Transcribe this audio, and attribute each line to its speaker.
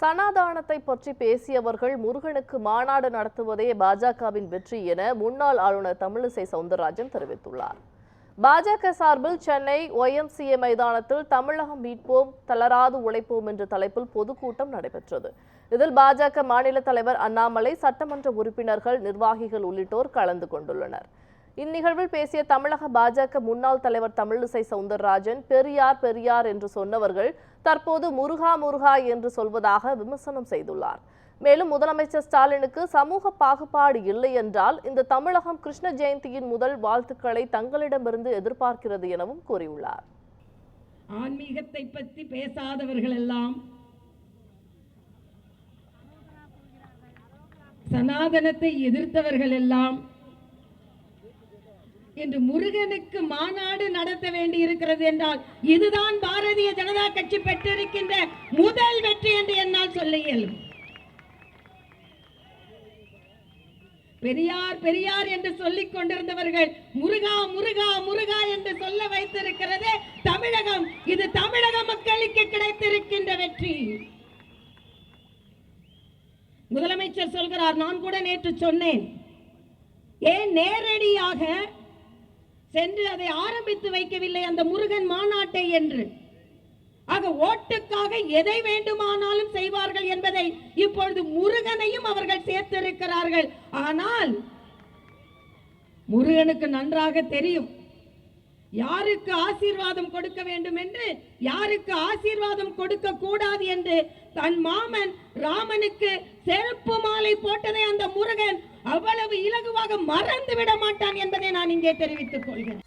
Speaker 1: சனாதானத்தை பற்றி பேசியவர்கள் முருகனுக்கு மாநாடு நடத்துவதே பாஜகவின் வெற்றி என முன்னாள் ஆளுநர் தமிழிசை சவுந்தரராஜன் தெரிவித்துள்ளார். பாஜக சார்பில் சென்னை ஒய்எம்சிஏ மைதானத்தில் தமிழகம் மீட்போம் தளராது உழைப்போம் என்ற தலைப்பில் பொதுக்கூட்டம் நடைபெற்றது. இதில் பாஜக மாநில தலைவர் அண்ணாமலை சட்டமன்ற உறுப்பினர்கள் நிர்வாகிகள் உள்ளிட்டோர் கலந்து கொண்டுள்ளனர். இந்நிகழ்வில் பேசிய தமிழக பாஜக முன்னாள் தலைவர் தமிழிசை சவுந்தரராஜன் பெரியார் பெரியார் என்று சொன்னவர்கள் தற்போது முருகா முருகா என்று சொல்வதாக விமர்சனம் செய்துள்ளார். மேலும் முதலமைச்சர் ஸ்டாலினுக்கு சமூக பாகுபாடு இல்லை என்றால் இந்த தமிழகம் கிருஷ்ண ஜெயந்தியின் முதல் வாழ்த்துக்களை தங்களிடமிருந்து எதிர்பார்க்கிறது எனவும் கூறியுள்ளார்.
Speaker 2: ஆன்மீகத்தை பற்றி பேசாதவர்கள் எல்லாம் சனாதனத்தை எதிர்த்தவர்கள் எல்லாம் இன்று முருகனுக்கு மாநாடு நடத்த வேண்டி இருக்கிறது என்றால் இதுதான் பாரதிய ஜனதா கட்சி பெற்றிருக்கின்ற முதல் வெற்றி என்று என்னால் சொல்ல இயலும். பெரியார் பெரியார் என்று சொல்லிக் கொண்டிருந்தவர்கள் முருகா முருகா முருகா என்று சொல்ல வைத்திருக்கிறது தமிழகம். இது தமிழக மக்களுக்கு கிடைத்திருக்கின்ற வெற்றி. முதலமைச்சர் சொல்கிறார் நான் கூட நேற்று சொன்னேன். ஏன் நேரடியாக சென்று அதை ஆரம்பித்து வைக்கவில்லை அந்த முருகன் மாநாட்டை என்று. ஆக ஓட்டுக்காக எதை வேண்டுமானாலும் செய்வார்கள் என்பதை இப்பொழுது முருகனையும் அவர்கள் சேர்த்திருக்கிறார்கள். ஆனால் முருகனுக்கு நன்றாக தெரியும். யாருக்கு ஆசீர்வாதம் கொடுக்க வேண்டும் என்று யாருக்கு ஆசீர்வாதம் கொடுக்க கூடாது என்று தன் மாமன் ராமனுக்கு செருப்பு மாலை போட்டதை அந்த முருகன் அவ்வளவு இலகுவாக மறந்து விட மாட்டான் என்பதை நான் இங்கே தெரிவித்துக் கொள்கிறேன்.